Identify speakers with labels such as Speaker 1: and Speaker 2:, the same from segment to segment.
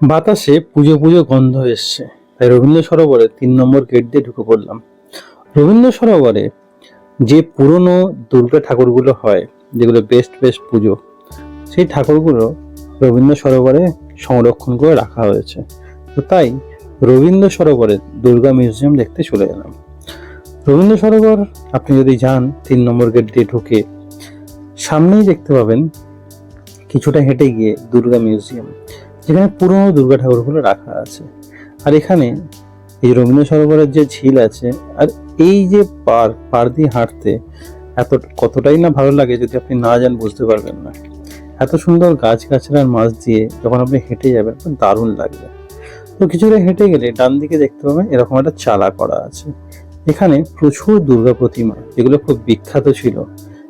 Speaker 1: বাতাসে পুজো পুজো গন্ধ এসছে। তাই রবীন্দ্র সরোবরে তিন নম্বর গেট দিয়ে ঢুকে পড়লাম। রবীন্দ্র সরোবরে যে পুরনো দুর্গা ঠাকুরগুলো হয়, যেগুলো বেস্ট বেস্ট পুজো, সেই ঠাকুরগুলো রবীন্দ্র সরোবরে সংরক্ষণ করে রাখা হয়েছে। তো তাই রবীন্দ্র সরোবরে দুর্গা মিউজিয়াম দেখতে চলে গেলাম রবীন্দ্র সরোবর, আপনি যদি যান তিন নম্বর গেট দিয়ে ঢুকে, সামনেই দেখতে পাবেন কিছুটা হেঁটে গিয়ে দুর্গা মিউজিয়াম যেখানে পুরনো দুর্গা ঠাকুরগুলো রাখা আছে। আর এখানে এই রবীন্দ্র সরোবরের যে ঝিল আছে, আর এই যে পার পার দিয়ে হাঁটতে এত, কতটাই না ভালো লাগে যদি আপনি না যান বুঝতে পারবেন না। এত সুন্দর গাছগাছড়ার মাছ দিয়ে যখন আপনি হেঁটে যাবেন দারুণ লাগবে। তো কিছুটা হেঁটে গেলে ডান দিকে দেখতে পাবেন এরকম একটা চালা করা আছে। এখানে প্রচুর দুর্গা প্রতিমা, যেগুলো খুব বিখ্যাত ছিল,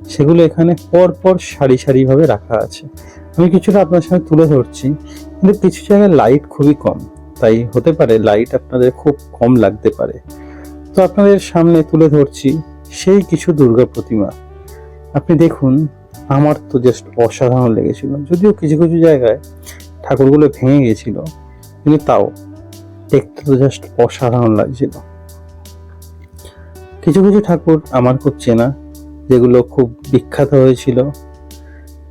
Speaker 1: সেগুলো এখানে পর পর সারি সারিভাবে রাখা আছে। আমি কিছুটা আপনার সামনে তুলে ধরছি। কিন্তু কিছু জায়গায় লাইট খুবই কম। তাই হতে পারে লাইট আপনাদের খুব কম লাগতে পারে। তো আপনাদের সামনে তুলে ধরছি সেই কিছু দুর্গা প্রতিমা। আপনি দেখুন, আমার তো জাস্ট অসাধারণ লেগেছিল। যদিও কিছু কিছু জায়গায় ঠাকুরগুলো ভেঙে গেছিল, কিন্তু তাও দেখতে তো জাস্ট অসাধারণ লাগছিল। কিছু কিছু ঠাকুর আমার খুব চেনা, যেগুলো খুব বিখ্যাত হয়েছিল,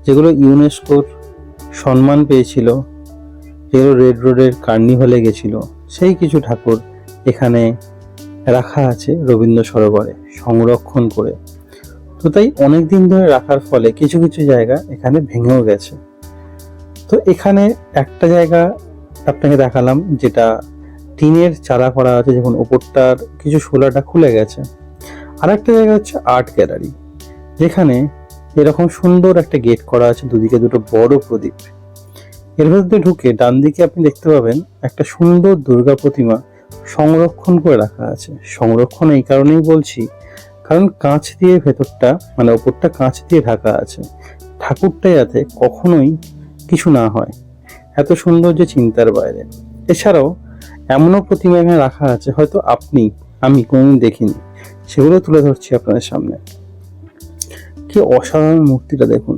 Speaker 1: যেগুলো ইউনেস্কোর সম্মান পেয়েছিল। যেগুলো রেড রোডের কার্নিভালে গেছিল। সেই কিছু ঠাকুর এখানে রাখা আছে রবীন্দ্র সরোবরে, সংরক্ষণ করে। তো তাই অনেক দিন ধরে রাখার ফলে কিছু কিছু জায়গা এখানে ভেঙেও গেছে। তো এখানে একটা জায়গা আপনাকে দেখালাম যেটা টিনের চারা করা আছে যখন ওপরটার কিছু শোলাটা খুলে গেছে। আর একটা জায়গা হচ্ছে আর্ট গ্যালারি, যেখানে এরকম সুন্দর একটা গেট করা আছে, দুদিকে দুটো বড় প্রদীপ। এর ভেতরে ঢুকে ডান দিকে আপনি দেখতে পাবেন একটা সুন্দর দুর্গা প্রতিমা সংরক্ষণ করে রাখা আছে। সংরক্ষণ এই কারণেই বলছি, কারণ কাঁচ দিয়ে ভেতরটা মানে ওপরটা কাঁচ দিয়ে ঢাকা আছে। ঠাকুরটা যাতে কখনোই কিছু না হয়। এত সুন্দর যে চিন্তার বাইরে। এছাড়াও এমনও প্রতিমা এখানে রাখা আছে, হয়তো আপনি, আমি কোনোদিন দেখিনি। সেগুলো তুলে ধরছি আপনাদের সামনে। কি অসাধারণ মূর্তিটা দেখুন।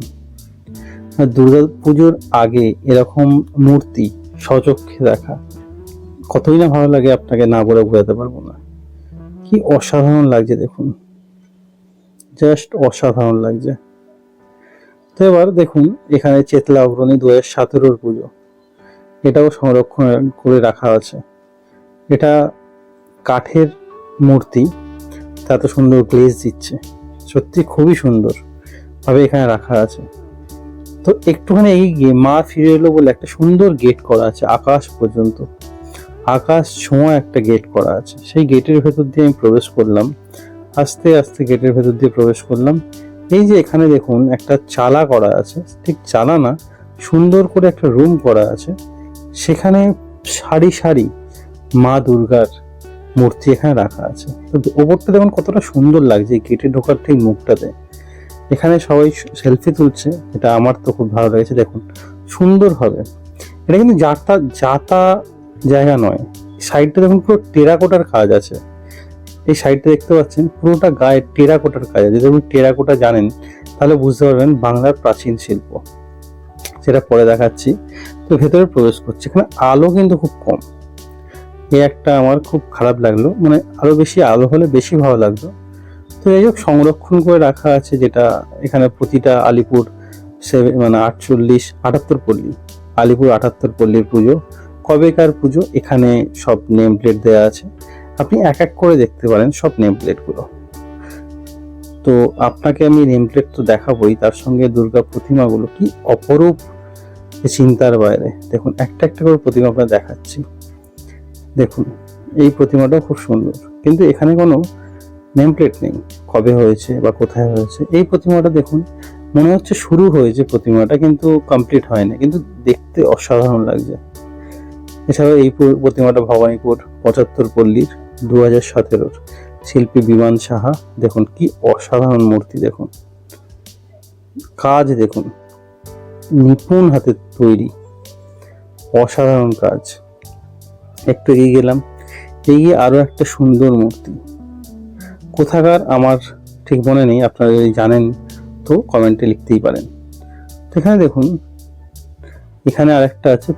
Speaker 1: দুর্গা পুজোর আগে এরকম মূর্তি সচক্ষে দেখা, কতই না ভালো লাগে আপনাকে না বলে বোঝাতে পারব না। কি অসাধারণ লাগছে দেখুন। জাস্ট অসাধারণ লাগছে। তো এবার দেখুন, এখানে চেতলা অগ্রণী দু হাজার সতেরোর পুজো। এটাও সংরক্ষণ করে রাখা আছে। এটা কাঠের মূর্তি এত সুন্দর গ্লেজ দিচ্ছে। সত্যি খুবই সুন্দর। ভাবে এখানে রাখা আছে। তো একটুখানি এগিয়ে গিয়ে মা ফিরে এলো বলে একটা সুন্দর গেট করা আছে, আকাশ পর্যন্ত। আকাশ ছোঁয়া একটা গেট করা আছে। সেই গেটের ভেতর দিয়ে আমি প্রবেশ করলাম। আস্তে আস্তে গেটের ভেতর দিয়ে প্রবেশ করলাম। এই যে এখানে দেখুন একটা চালা করা আছে। ঠিক চালা না, সুন্দর করে একটা রুম করা আছে। সেখানে সারি সারি মা দুর্গার মূর্তি এখানে রাখা আছে। ওপরটা দেখুন কতটা সুন্দর লাগছে। গেটে ঢোকার ঠিক মুখটাতে। এখানে সবাই সেলফি তুলছে, এটা আমার তো খুব ভালো লেগেছে, দেখুন, সুন্দর হবে। এটা কিন্তু যাতা যাতা জায়গা নয়। সাইডটা দেখুন, পুরো টেরাকোটার কাজ আছে। এই সাইডটা দেখতে পাচ্ছেন, পুরোটা গায়ে টেরাকোটার কাজ আছে। যদি আপনি টেরাকোটা জানেন, তাহলে বুঝতে পারবেন বাংলার প্রাচীন শিল্প। সেটা পরে দেখাচ্ছি। তো ভেতরে প্রবেশ করছে। এখানে আলো কিন্তু খুব কম। এই একটা আমার খুব খারাপ লাগল। মানে আরও বেশি আলো হলে বেশি ভালো লাগতো। তো যাই হোক, সংরক্ষণ করে রাখা আছে যেটা এখানে প্রতিটা আলিপুর সেভেন মানে আটচল্লিশ, আটাত্তর পল্লী, আলিপুর আটাত্তর পল্লীর পুজো, কবেকার পুজো, এখানে সব নেম প্লেট দেওয়া আছে। আপনি এক এক করে দেখতে পারেন সব নেম প্লেটগুলো তো আপনাকে আমি নেম প্লেট তো দেখাবোই, তার সঙ্গে দুর্গা প্রতিমাগুলো কি অপরূপ চিন্তার বাইরে। দেখুন, একটা একটা করে প্রতিমা আপনার দেখাচ্ছি। দেখুন, এই প্রতিমাটাও খুব সুন্দর। কিন্তু এখানে কোনো নেম প্লেট নেই, কবে হয়েছে বা কোথায় হয়েছে, এই প্রতিমাটা দেখুন, মনে হচ্ছে শুরু হয়েছে প্রতিমাটা, কিন্তু কমপ্লিট হয়নি, কিন্তু দেখতে অসাধারণ লাগছে। এছাড়াও এই প্রতিমাটা ভবানীপুর পঁচাত্তর পল্লীর দু হাজার সতেরোর শিল্পী বিমান সাহা, দেখুন কি অসাধারণ মূর্তি, দেখুন। কাজ দেখুন, নিপুণ হাতে তৈরি, অসাধারণ কাজ। একটু এগিয়ে গেলাম, এগিয়ে আরও একটা সুন্দর মূর্তি। কোথাকার আমার ঠিক মনে নেই, আপনারা যদি জানেন তো কমেন্টে লিখতেই পারেন। তো এখানে দেখুন, এখানে আরেকটা আছে,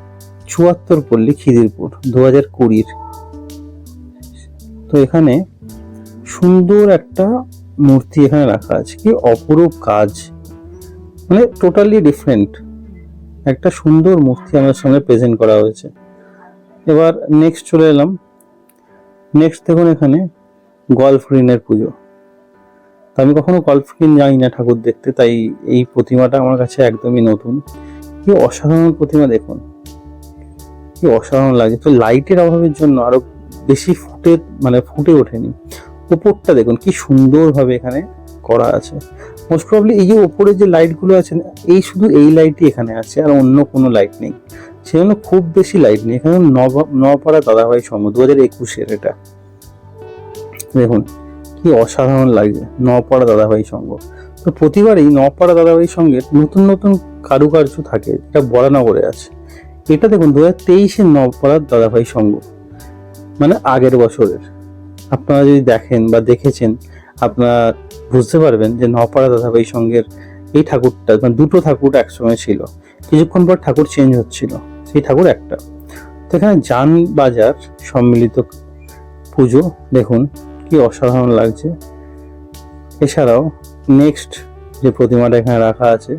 Speaker 1: চুয়াত্তর পল্লী খিদিরপুর দু হাজার কুড়ির। তো এখানে সুন্দর একটা মূর্তি এখানে রাখা আছে, কি অপরূপ কাজ। মানে টোটালি ডিফারেন্ট একটা সুন্দর মূর্তি আমার সঙ্গে প্রেজেন্ট করা হয়েছে। এবার নেক্সট চলে এলাম। নেক্সট দেখুন এখানে গল্ফ ঋণের পুজো। তো আমি কখনো গল্ফ ঋণ যাই না ঠাকুর দেখতে, তাই এই প্রতিমাটা আমার কাছে একদমই নতুন। কি অসাধারণ প্রতিমা দেখুন। কি অসাধারণ লাগে। তো লাইটের অভাবের জন্য আরও বেশি ফুটে মানে ফুটে ওঠেনি। উপরটা দেখুন, কি সুন্দরভাবে এখানে করা আছে। মোস্ট প্রবলি এই যে ওপরে যে লাইটগুলো আছে, এই শুধু এই লাইটই এখানে আছে, আর অন্য কোনো লাইট নেই। সেজন্য খুব বেশি লাইট নেই। এখানে নপাড়া দাদাভাই সংঘ দু হাজার একুশের এটা। দেখুন, কি অসাধারণ লাগছে নপাড়া দাদাভাই সংঘ তো প্রতিবারই নপাড়া দাদাভাই সঙ্গে নতুন নতুন কারুকার্য থাকে এটা বরানগরে আছে। এটা দেখুন দু হাজার তেইশের নপাড়ার দাদাভাই সঙ্গ মানে আগের বছরের। আপনারা যদি দেখেন বা দেখেছেন, আপনারা বুঝতে পারবেন যে নপাড়া দাদাভাই সঙ্গের এই ঠাকুরটা মানে দুটো ঠাকুর একসঙ্গে ছিল। কিছুক্ষণ পর ঠাকুর চেঞ্জ হচ্ছিল, সেই ঠাকুর একটা। তো এখানে যান বাজার সম্মিলিত পুজো, দেখুন কি অসাধারণ লাগছে। এছাড়াও নেক্সট যে প্রতিমাটা এখানে রাখা আছে,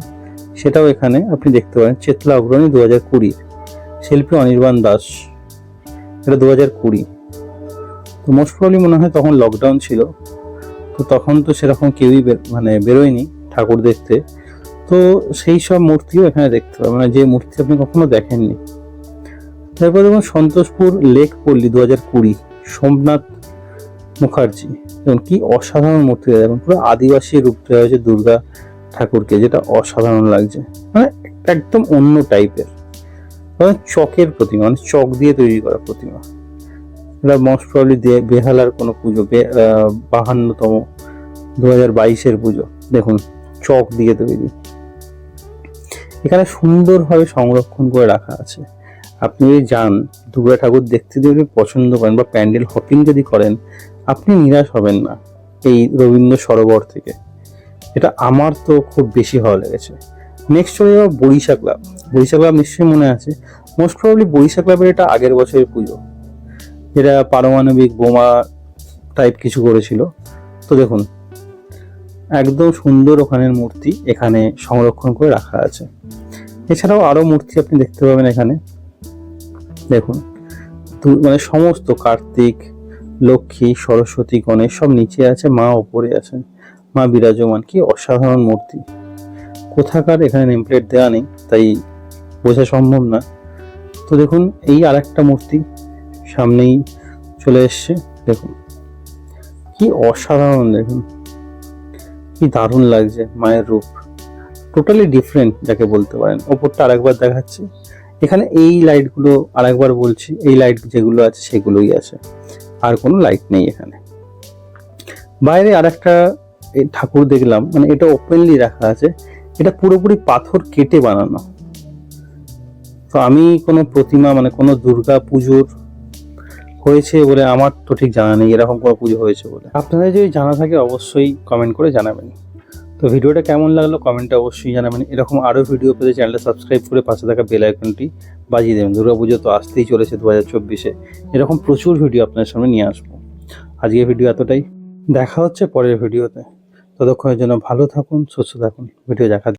Speaker 1: সেটাও এখানে আপনি দেখতে পারেন, চেতলা অগ্রণী দু হাজার কুড়ি, শিল্পী অনির্বাণ দাস। এটা দু হাজার কুড়ি। তো মোস্ট প্রবলি মনে হয় তখন লকডাউন ছিল। তো তখন তো সেরকম কেউই মানে বেরোয়নি ঠাকুর দেখতে। তো সেই সব মূর্তিও এখানে দেখতে পাবেন। মানে যে মূর্তি আপনি কখনো দেখেননি। তারপর দেখুন সন্তোষপুর লেক পল্লী দু হাজার কুড়ি, সোমনাথ মুখার্জি এবং কি অসাধারণ মূর্তি দেখুন পুরো আদিবাসী রূপ দেওয়া হয়েছে দুর্গা ঠাকুরকে, যেটা অসাধারণ লাগছে। মানে একদম অন্য টাইপের। মানে চকের প্রতিমা মানে চক দিয়ে তৈরি করা প্রতিমা। এটা মোস্ট প্রবলি বেহালার কোনো পুজো বাহান্নতম দু হাজার বাইশের পুজো। দেখুন, চক দিয়ে তৈরি। এখানে সুন্দরভাবে সংরক্ষণ করে রাখা আছে। আপনি যদি যান, দুর্গা ঠাকুর দেখতে যদি পছন্দ করেন বা প্যান্ডেল হপিং যদি করেন আপনি নিরাশ হবেন না এই রবীন্দ্র সরোবর থেকে। এটা আমার তো খুব বেশি ভালো লেগেছে। নেক্সট চলে যাব বরিশা ক্লাব। বরিশা ক্লাব নিশ্চয়ই মনে আছে। মোস্ট প্রবলি বরিশা ক্লাবের এটা আগের বছরের পুজো। যেটা পারমাণবিক বোমা টাইপ কিছু করেছিল। তো দেখুন, একদম সুন্দর ওখানের মূর্তি এখানে সংরক্ষণ করে রাখা আছে। এছাড়াও আরও মূর্তি আপনি দেখতে পাবেন এখানে। দেখুন মানে সমস্ত কার্তিক লক্ষ্মী, সরস্বতী, গণেশ সব নিচে আছে, মা ওপরে আছেন। মা বিরাজমান, কি অসাধারণ মূর্তি। কোথাকার এখানে নেমপ্লেট দেওয়া নেই, তাই বোঝা সম্ভব না। তো দেখুন, এই আরেকটা মূর্তি সামনেই চলে এসছে, দেখুন। কি অসাধারণ, দেখুন। কি দারুণ লাগছে মায়ের রূপ। টোটালি ডিফারেন্ট যাকে বলতে পারেন। ওপরটা আরেকবার দেখাচ্ছি। এখানে এই লাইটগুলো আরেকবার বলছি, এই লাইট যেগুলো আছে সেগুলোই আছে। আর কোনো লাইট নেই এখানে। বাইরে আর একটা ঠাকুর দেখলাম মানে এটা ওপেনলি রাখা আছে। এটা পুরোপুরি পাথর কেটে বানানো। তো আমি কোনো প্রতিমা মানে কোনো দুর্গা পুজোর হয়েছে বলে আমার তো ঠিক জানা নেই, এরকম কোনো পুজো হয়েছে বলে। আপনাদের যদি জানা থাকে অবশ্যই কমেন্ট করে জানাবেন। তো ভিডিওটা কেমন লাগল কমেন্টে অবশ্যই জানাবেন। এরকম আরও ভিডিও পেতে চ্যানেলটা সাবস্ক্রাইব করে পাশে থাকা বেল আইকনটি বাজিয়ে দেবেন। দুর্গাপুজো তো আসতেই চলেছে দু হাজার চব্বিশে। এরকম প্রচুর ভিডিও আপনার সামনে নিয়ে আসব। আজকের ভিডিও এতটাই। দেখা হচ্ছে পরের ভিডিওতে। ততক্ষণের জন্য ভালো থাকুন, সুস্থ থাকুন। ভিডিও দেখা